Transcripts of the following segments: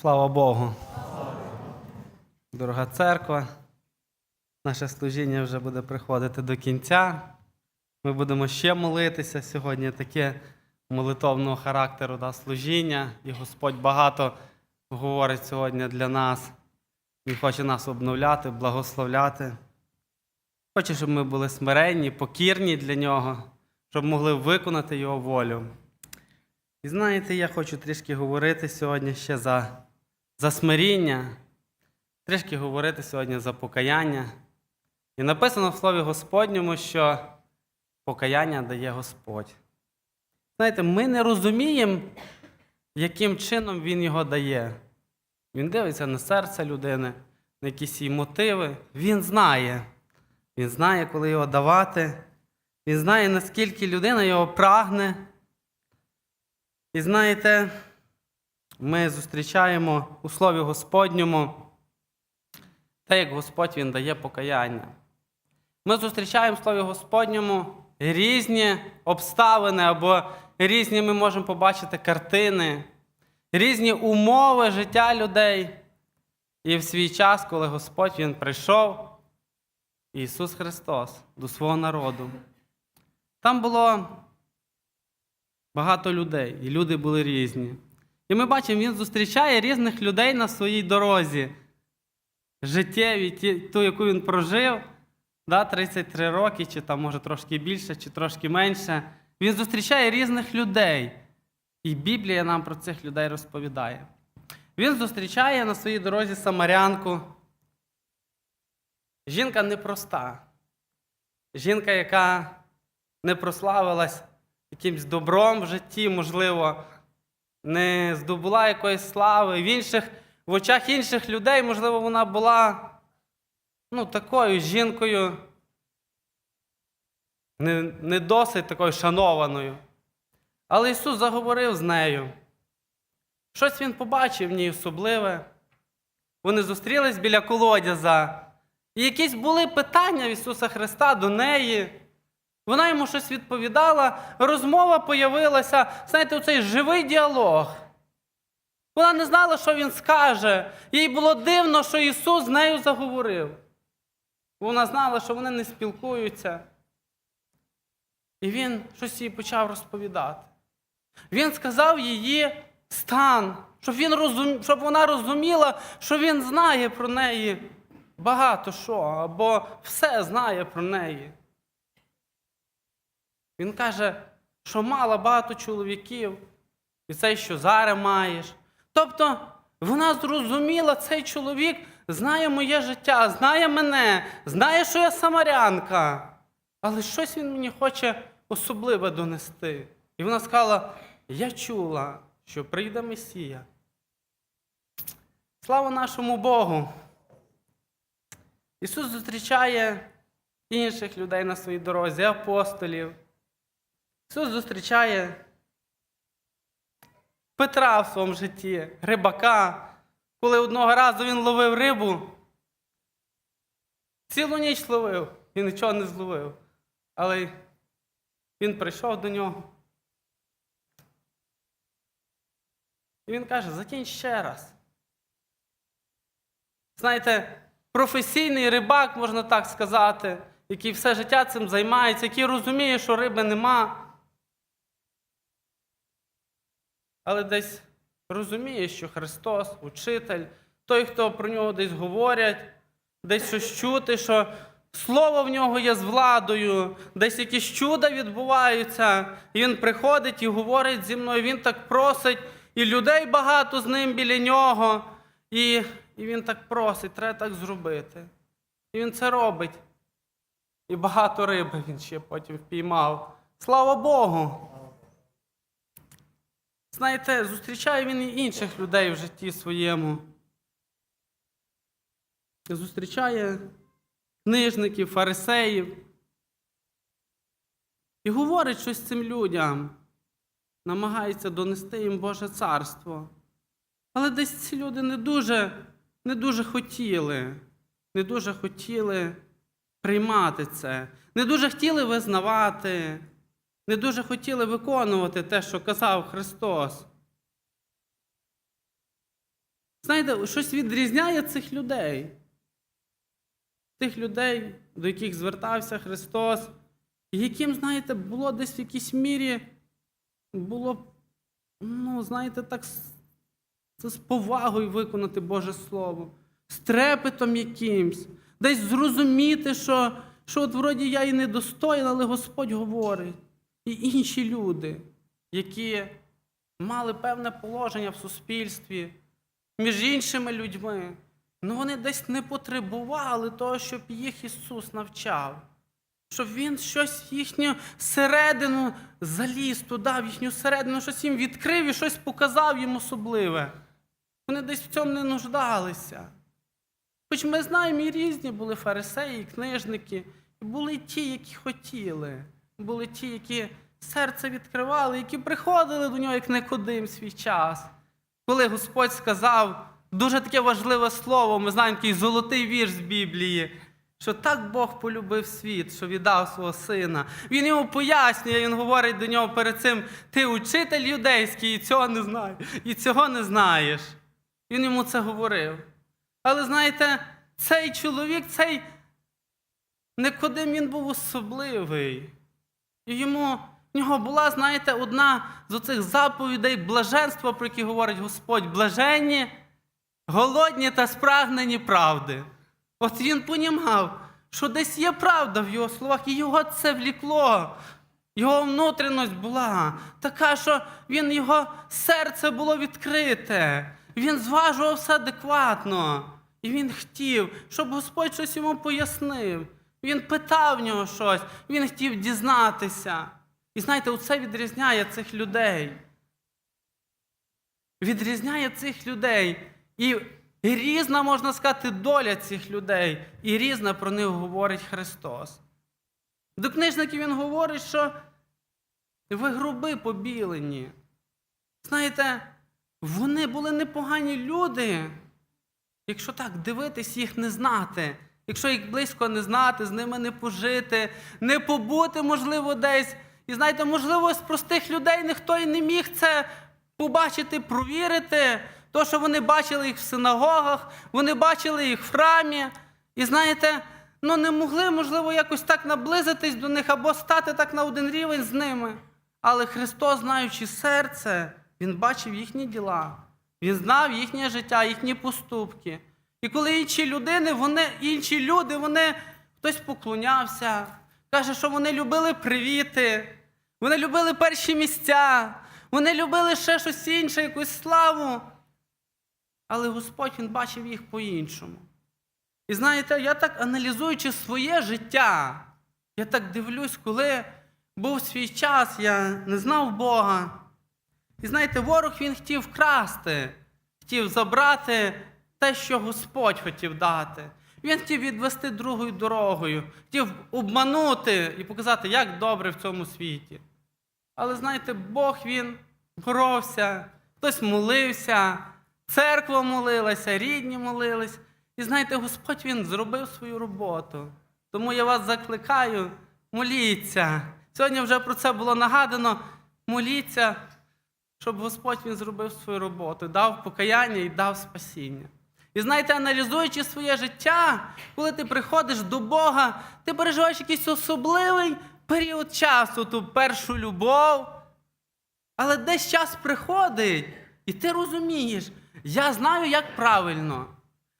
Слава Богу. Дорога церква, наше служіння вже буде приходити до кінця. Ми будемо ще молитися сьогодні. Таке молитовного характеру да, служіння. І Господь багато говорить сьогодні для нас. Він хоче нас обновляти, благословляти. Хоче, щоб ми були смиренні, покірні для нього, щоб могли виконати його волю. І знаєте, я хочу трішки говорити сьогодні ще за, за смиріння, трішки говорити сьогодні за покаяння. І написано в Слові Господньому, що покаяння дає Господь. Знаєте, ми не розуміємо, яким чином Він його дає. Він дивиться на серце людини, на якісь її мотиви. Він знає. Він знає, коли його давати. Він знає, наскільки людина його прагне. І знаєте, ми зустрічаємо у Слові Господньому те, як Господь Він дає покаяння. Ми зустрічаємо в Слові Господньому різні обставини або різні ми можемо побачити картини, різні умови життя людей. І в свій час, коли Господь Він прийшов, Ісус Христос до свого народу, там було багато людей, і люди були різні. І ми бачимо, Він зустрічає різних людей на своїй дорозі. Життєві, ту, яку він прожив, да, 33 роки, чи там, може, трошки більше, чи трошки менше. Він зустрічає різних людей. І Біблія нам про цих людей розповідає. Він зустрічає на своїй дорозі самарянку. Жінка непроста. Жінка, яка не прославилась якимсь добром в житті, можливо, не здобула якоїсь слави. В інших, в очах інших людей, можливо, вона була ну, такою жінкою, не, не досить такою шанованою. Але Ісус заговорив з нею. Щось Він побачив в ній особливе. Вони зустрілись біля колодяза. І якісь були питання Ісуса Христа до неї. Вона йому щось відповідала, розмова появилася, знаєте, оцей живий діалог. Вона не знала, що він скаже. Їй було дивно, що Ісус з нею заговорив. Вона знала, що вони не спілкуються. І він щось їй почав розповідати. Він сказав її стан, щоб, він розум... щоб вона розуміла, що він знає про неї багато що, або все знає про неї. Він каже, що мала багато чоловіків, і цей, що зараз маєш. Тобто вона зрозуміла, цей чоловік знає моє життя, знає мене, знає, що я самарянка. Але щось він мені хоче особливе донести. І вона сказала: я чула, що прийде Месія. Слава нашому Богу! Ісус зустрічає інших людей на своїй дорозі, апостолів. Ісус зустрічає Петра в своєму житті, рибака, коли одного разу він ловив рибу. Цілу ніч ловив, він нічого не зловив. Але він прийшов до нього. І він каже: закінь ще раз. Знаєте, професійний рибак, можна так сказати, який все життя цим займається, який розуміє, що риби нема. Але десь розуміє, що Христос, учитель, той, хто про нього десь говорять, десь щось чути, що слово в нього є з владою, десь якісь чуда відбуваються, і він приходить і говорить зі мною, він так просить, і людей багато з ним біля нього. І, і він так просить, треба так зробити. І він це робить. І багато риби він ще потім впіймав. Слава Богу! Знаєте, зустрічає він і інших людей в житті своєму. Зустрічає книжників, фарисеїв. І говорить щось цим людям, намагається донести їм Боже царство. Але десь ці люди не дуже, не дуже хотіли, не дуже хотіли приймати це, не дуже хотіли визнавати, не дуже хотіли виконувати те, що казав Христос. знаєте, щось відрізняє цих людей. Тих людей, до яких звертався Христос, яким, знаєте, було десь в якійсь мірі, було, ну, знаєте, так це з повагою виконати Боже Слово, з трепетом якимсь, десь зрозуміти, що, що от вроді я і недостоїн, але Господь говорить. І інші люди, які мали певне положення в суспільстві, між іншими людьми, ну вони десь не потребували того, щоб їх Ісус навчав. Щоб Він щось в їхню середину заліз туди, в їхню середину, щось їм відкрив і щось показав їм особливе. Вони десь в цьому не нуждалися. Хоч ми знаємо, і різні були фарисеї, і книжники, і були ті, які хотіли, були ті, які серце відкривали, які приходили до нього, як Никодим свій час. Коли Господь сказав дуже таке важливе слово, ми знаємо такий золотий вірш з Біблії, що так Бог полюбив світ, що віддав свого сина. Він йому пояснює, він говорить до нього перед цим: ти учитель юдейський, і цього не знаєш, і цього не знаєш. Він йому це говорив. Але знаєте, цей чоловік, цей Никодим, він був особливий. І йому в нього була, знаєте, одна з оцих заповідей блаженства, про які говорить Господь, блаженні, голодні та спрагнені правди. От він понімав, що десь є правда в його словах, і його це влікло. Його внутрішність була така, що він, його серце було відкрите. Він зважував все адекватно. І він хотів, щоб Господь щось йому пояснив. Він питав в нього щось, він хотів дізнатися. І знаєте, оце відрізняє цих людей. Відрізняє цих людей. І різна, можна сказати, доля цих людей, і різна про них говорить Христос. До книжників він говорить, що ви груби побілені. Знаєте, вони були непогані люди, якщо так дивитись, їх не знати. Якщо їх близько не знати, з ними не пожити, не побути, можливо, десь. І знаєте, можливо, з простих людей ніхто і не міг це побачити, провірити. То, що вони бачили їх в синагогах, вони бачили їх в храмі. І знаєте, ну не могли, можливо, якось так наблизитись до них або стати так на один рівень з ними. Але Христос, знаючи серце, Він бачив їхні діла. Він знав їхнє життя, їхні поступки. І коли інші людини, вони, інші люди, вони хтось поклонявся, каже, що вони любили привіти, вони любили перші місця, вони любили ще щось інше, якусь славу. Але Господь Він бачив їх по-іншому. І знаєте, я так аналізуючи своє життя, я так дивлюсь, коли був свій час, я не знав Бога. І знаєте, ворог він хотів вкрасти, хотів забрати те, що Господь хотів дати. Він хотів відвести другою дорогою, хотів обманути і показати, як добре в цьому світі. Але знаєте, Бог він боровся, хтось молився, церква молилася, рідні молились. І знаєте, Господь він зробив свою роботу. Тому я вас закликаю, моліться. Сьогодні вже про це було нагадано. Моліться, щоб Господь він зробив свою роботу, дав покаяння і дав спасіння. І знаєте, аналізуючи своє життя, коли ти приходиш до Бога, ти переживаєш якийсь особливий період часу, ту першу любов. Але десь час приходить, і ти розумієш, я знаю, як правильно.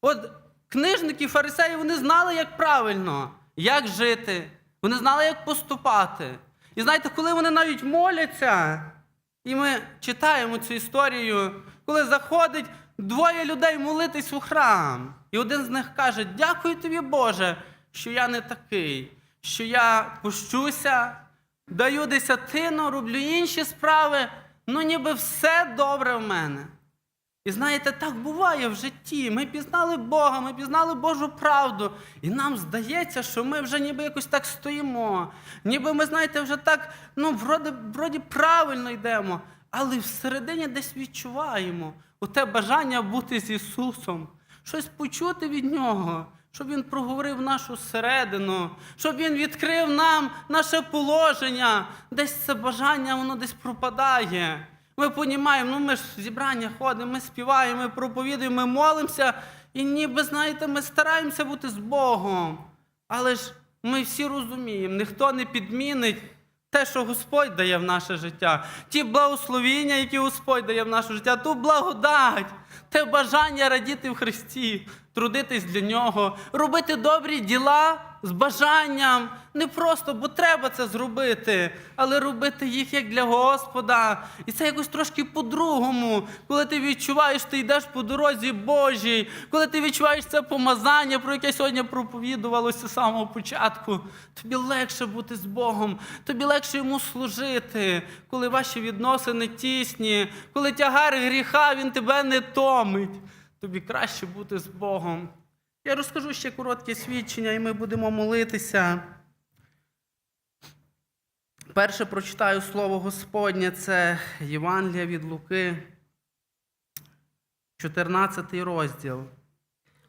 От книжники, фарисеї, вони знали, як правильно, як жити, вони знали, як поступати. І знаєте, коли вони навіть моляться, і ми читаємо цю історію, коли заходить двоє людей молитись у храм, і один з них каже: Дякую тобі, Боже, що я не такий, що я пущуся, даю десятину, роблю інші справи, ну ніби все добре в мене. І знаєте, так буває в житті. Ми пізнали Бога, ми пізнали Божу правду. І нам здається, що ми вже ніби якось так стоїмо. Ніби ми, знаєте, вже так, ну, вроді, вроді правильно йдемо, але всередині десь відчуваємо оте бажання бути з Ісусом, щось почути від Нього, щоб Він проговорив нашу середину, щоб Він відкрив нам наше положення. Десь це бажання, воно десь пропадає. Ми понімаємо, ну ми ж в зібрання ходимо, ми співаємо, ми проповідуємо, ми молимося, і ніби, знаєте, ми стараємося бути з Богом. Але ж ми всі розуміємо, ніхто не підмінить те, що Господь дає в наше життя, ті благословіння, які Господь дає в наше життя, ту благодать, те бажання радіти в Христі, трудитись для Нього, робити добрі діла з бажанням, не просто, бо треба це зробити, але робити їх як для Господа. І це якось трошки по-другому, коли ти відчуваєш, ти йдеш по дорозі Божій, коли ти відчуваєш це помазання, про яке сьогодні проповідувалося з самого початку, тобі легше бути з Богом, тобі легше йому служити, коли ваші відносини тісні, коли тягар гріха він тебе не томить. Тобі краще бути з Богом. Я розкажу ще коротке свідчення, і ми будемо молитися. Перше прочитаю слово Господнє, це Євангелія від Луки, 14 розділ,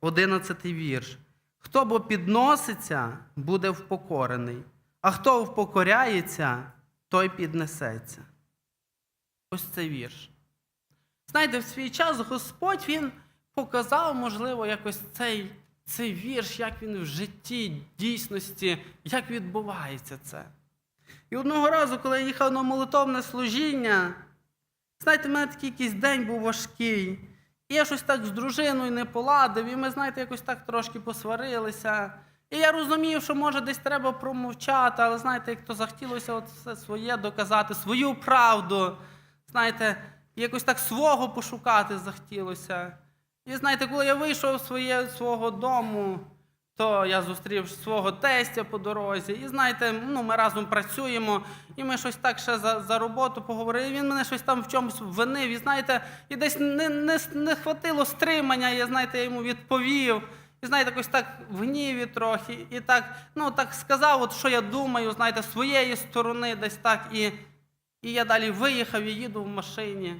11 вірш. Хто бо підноситься, буде впокорений, а хто впокоряється, той піднесеться. Ось цей вірш. Знаєте, в свій час Господь Він показав, можливо, якось цей, цей вірш, як він в житті, дійсності, як відбувається це. І одного разу, коли я їхав на молитовне служіння, знаєте, в мене такий якийсь день був важкий. І я щось так з дружиною не поладив, і ми, знаєте, якось так трошки посварилися. І я розумів, що може десь треба промовчати, але знаєте, як то захотілося от все своє доказати, свою правду. Знаєте, якось так свого пошукати захотілося. І знаєте, коли я вийшов з свого дому, то я зустрів свого тестя по дорозі. І знаєте, ну, ми разом працюємо, і ми щось так ще за, за роботу поговорили. І він мене щось там в чомусь винив. І знаєте, і десь не, не, не хватило стримання, я знаєте, я йому відповів. І знаєте, якось так в гніві трохи, і так, ну так сказав, от що я думаю, знаєте, своєї сторони, десь так. І, і я далі виїхав і їду в машині.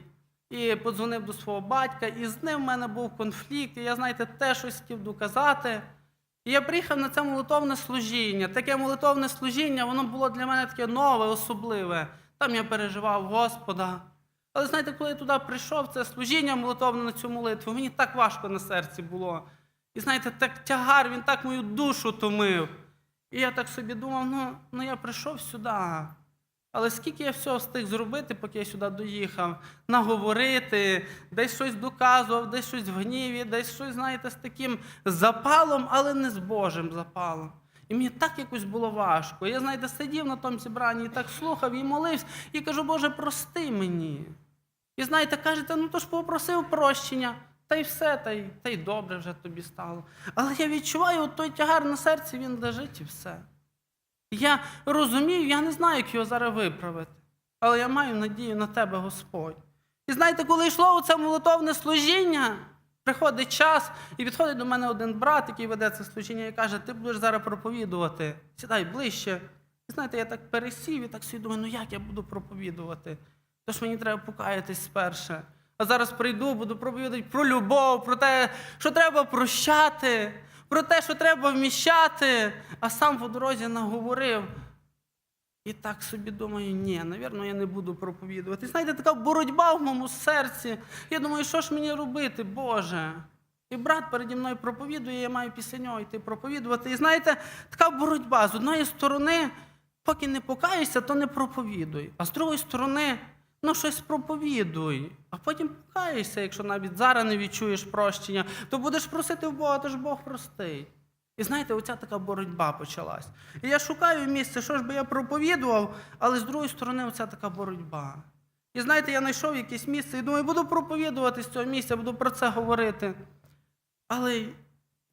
І подзвонив до свого батька, і з ним в мене був конфлікт, і я, знаєте, теж щось хотів доказати. І я приїхав на це молитовне служіння. Таке молитовне служіння, воно було для мене таке нове, особливе. Там я переживав Господа. Але знаєте, коли я туди прийшов, це служіння молитовне на цю молитву, мені так важко на серці було. І знаєте, так тягар, він так мою душу томив. І я так собі думав, ну, ну я прийшов сюди. Але скільки я всього встиг зробити, поки я сюди доїхав, наговорити, десь щось доказував, десь щось в гніві, десь щось, знаєте, з таким запалом, але не з Божим запалом. І мені так якось було важко. Я, знаєте, сидів на тому зібранні і так слухав і молився, і кажу, Боже, прости мені. І знаєте, кажете, ну то ж попросив прощення, та й все, та й, та й добре вже тобі стало. Але я відчуваю, от той тягар на серці, він лежить і все. Я розумію, я не знаю, як його зараз виправити. Але я маю надію на тебе, Господь. І знаєте, коли йшло у це молитовне служіння, приходить час, і підходить до мене один брат, який веде це служіння, і каже: ти будеш зараз проповідувати. Сідай ближче. І знаєте, я так пересів і так собі думаю, ну як я буду проповідувати? Тож мені треба покаятись сперше. А зараз прийду, буду проповідати про любов, про те, що треба прощати, про те, що треба вміщати, а сам по дорозі наговорив. І так собі думаю, ні, навірно, я не буду проповідувати. Знаєте, така боротьба в моєму серці. Я думаю, що ж мені робити, Боже? І брат переді мною проповідує, я маю після нього йти проповідувати. І знаєте, така боротьба. З одної сторони, поки не покаєшся, то не проповідуй. А з другої сторони, ну щось проповідуй. А потім покаєшся, якщо навіть зараз не відчуєш прощення, то будеш просити в Бога, то ж Бог простить. І знаєте, оця така боротьба почалась. І я шукаю місце, що ж би я проповідував, але з другої сторони, оця така боротьба. І знаєте, я знайшов якесь місце і думаю, буду проповідувати з цього місця, буду про це говорити. Але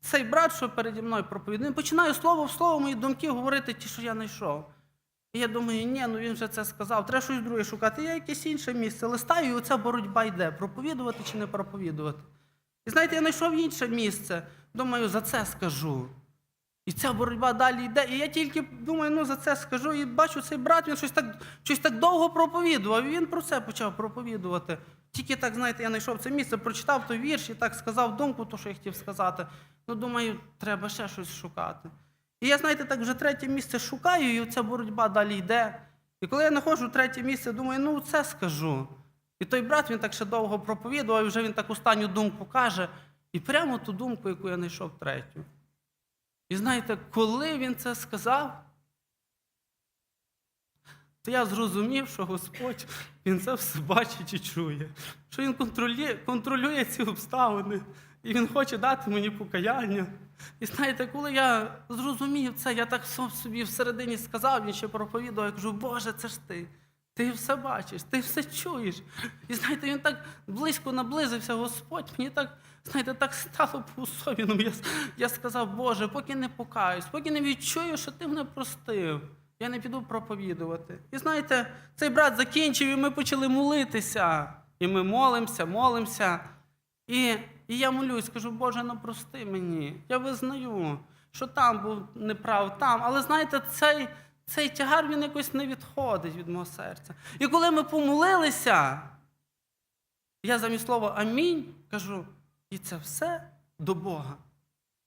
цей брат, що переді мною проповідує, він починає слово в слово мої думки говорити ті, що я знайшов. І я думаю, ні, ну він вже це сказав, треба щось друге шукати. Я якесь інше місце листаю, і оця боротьба йде, проповідувати чи не проповідувати. І знаєте, я знайшов інше місце. Думаю, за це скажу. І ця боротьба далі йде. І я тільки думаю, ну за це скажу. І бачу, цей брат він щось так, щось так довго проповідував. І він про це почав проповідувати. Тільки так, знаєте, я знайшов це місце, прочитав той вірш і так сказав думку, то, що я хотів сказати. Ну, думаю, треба ще щось шукати. І я, знаєте, так вже третє місце шукаю, і ця боротьба далі йде. І коли я знаходжу третє місце, думаю, ну це скажу. І той брат він так ще довго проповідував, і вже він так останню думку каже, і прямо ту думку, яку я знайшов третю. І знаєте, коли він це сказав, то я зрозумів, що Господь Він це все бачить і чує, що Він контролює, контролює ці обставини, і Він хоче дати мені покаяння. І знаєте, коли я зрозумів це, я так собі всередині сказав, він ще проповідував, я кажу, Боже, це ж ти. Ти все бачиш, ти все чуєш. І знаєте, він так близько наблизився, Господь, мені так, знаєте, так стало по-особенному. Я, я сказав, Боже, поки не покаюсь, поки не відчую, що ти мене простив, я не піду проповідувати. І знаєте, цей брат закінчив, і ми почали молитися. І ми молимося, молимося. І, і я молюсь, кажу, Боже, ну прости мені. Я визнаю, що там був неправ, там. Але знаєте, цей, цей тягар він якось не відходить від мого серця. І коли ми помолилися, я замість слова амінь кажу, і це все до Бога.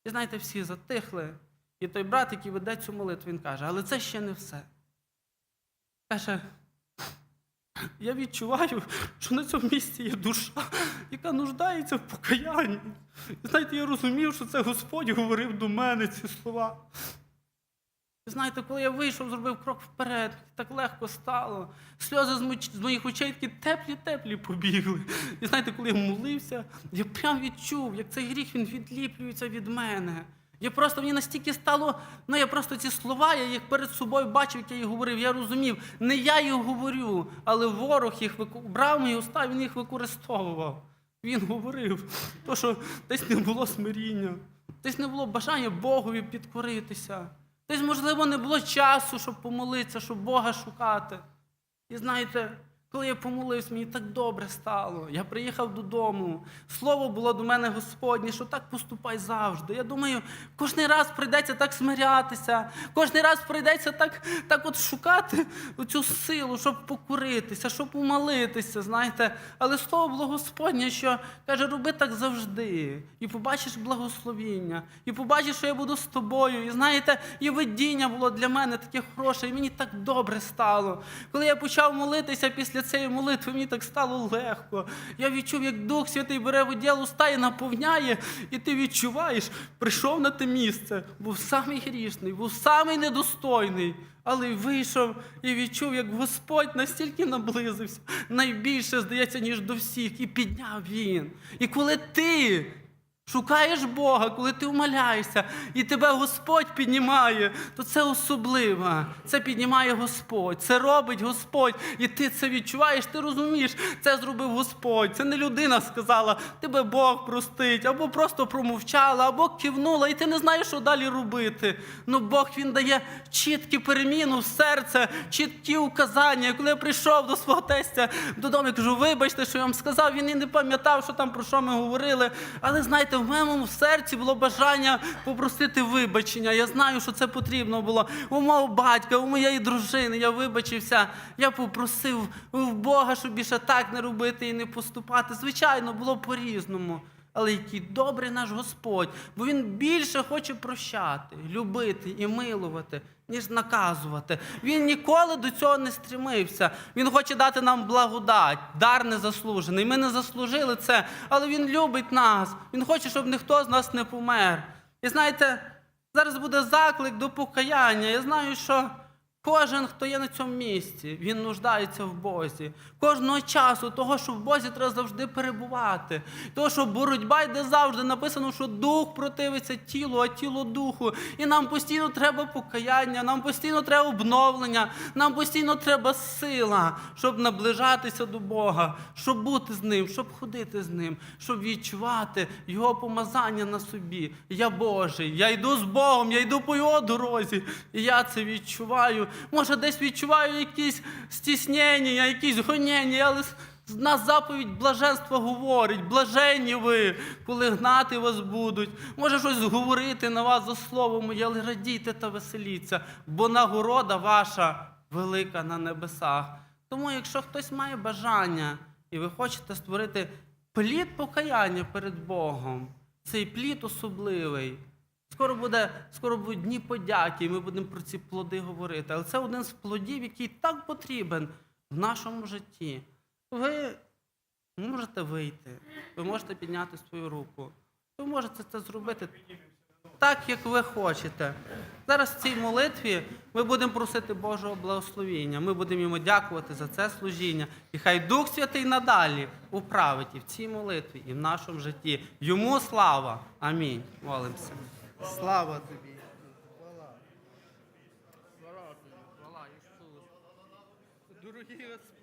І знаєте, всі затихли. І той брат, який веде цю молитву, він каже, але це ще не все. Каже, я відчуваю, що на цьому місці є душа, яка нуждається в покаянні. І знаєте, я розумів, що це Господь говорив до мене ці слова. І знаєте, коли я вийшов, зробив крок вперед, так легко стало. Сльози з моч- з моїх очей такі теплі-теплі побігли. І знаєте, коли я молився, я прям відчув, як цей гріх він відліплюється від мене. Я просто мені настільки стало, ну я просто ці слова, я їх перед собою бачив, як я їх говорив. Я розумів, не я їх говорю, але ворог їх вику- брав мої уста, він їх використовував. Він говорив, то що десь не було смиріння, десь не було бажання Богові підкоритися. Десь, можливо, не було часу, щоб помолитися, щоб Бога шукати. І знаєте, коли я помолився, мені так добре стало. Я приїхав додому. Слово було до мене Господнє, що так поступай завжди. Я думаю, кожен раз прийдеться так смирятися, кожен раз прийдеться так, так от шукати цю силу, щоб покоритися, щоб умолитися, знаєте. Але слово було Господнє, що каже, роби так завжди. І побачиш благословіння, і побачиш, що я буду з тобою. І знаєте, і видіння було для мене таке хороше, і мені так добре стало. Коли я почав молитися після цієї молитви, мені так стало легко. Я відчув, як Дух Святий бере воділ уста і наповняє, і ти відчуваєш, прийшов на те місце, був самий грішний, був самий недостойний. Але вийшов і відчув, як Господь настільки наблизився, найбільше, здається, ніж до всіх, і підняв він. І коли ти шукаєш Бога, коли ти умоляєшся, і тебе Господь піднімає, то це особливо. Це піднімає Господь, це робить Господь. І ти це відчуваєш, ти розумієш, це зробив Господь. Це не людина сказала, тебе Бог простить, або просто промовчала, або кивнула, і ти не знаєш, що далі робити. Ну Бог він дає чіткі переміну в серце, чіткі указання. Коли я прийшов до свого тестя додому, я кажу, вибачте, що я вам сказав, він і не пам'ятав, що там про що ми говорили. Але знаєте, в моєму серці було бажання попросити вибачення. Я знаю, що це потрібно було. У мого батька, у моєї дружини. Я вибачився. Я попросив в Бога, щоб більше так не робити і не поступати. Звичайно, було по-різному. Але який добрий наш Господь, бо Він більше хоче прощати, любити і милувати, ніж наказувати. Він ніколи до цього не стремився. Він хоче дати нам благодать, дар незаслужений. Ми не заслужили це, але Він любить нас. Він хоче, щоб ніхто з нас не помер. І знаєте, зараз буде заклик до покаяння. Я знаю, що Кожен, хто є на цьому місці, він нуждається в Бозі. Кожного часу, того, що в Бозі треба завжди перебувати. Того, що боротьба йде завжди. Написано, що дух противиться тілу, а тіло духу. І нам постійно треба покаяння, нам постійно треба обновлення, нам постійно треба сила, щоб наближатися до Бога, щоб бути з ним, щоб ходити з ним, щоб відчувати Його помазання на собі. Я Божий, я йду з Богом, я йду по його дорозі. І я це відчуваю. Може, десь відчуваю якісь стіснення, якісь гонення, але нас заповідь блаженства говорить, блаженні ви, коли гнати вас будуть. Може щось говорити на вас за слово моє, але радійте та веселіться, бо нагорода ваша велика на небесах. Тому, якщо хтось має бажання і ви хочете створити плід покаяння перед Богом, цей плід особливий. Скоро буде, скоро будуть дні подяки, і ми будемо про ці плоди говорити. Але це один з плодів, який так потрібен в нашому житті. Ви можете вийти, ви можете підняти свою руку. Ви можете це зробити так, як ви хочете. Зараз в цій молитві ми будемо просити Божого благословіння. Ми будемо йому дякувати за це служіння. І хай Дух Святий надалі управить і в цій молитві, і в нашому житті. Йому слава. Амінь. Молимося. Слава тобі. Слава Ісусу. Дорогий Господь, алілуя.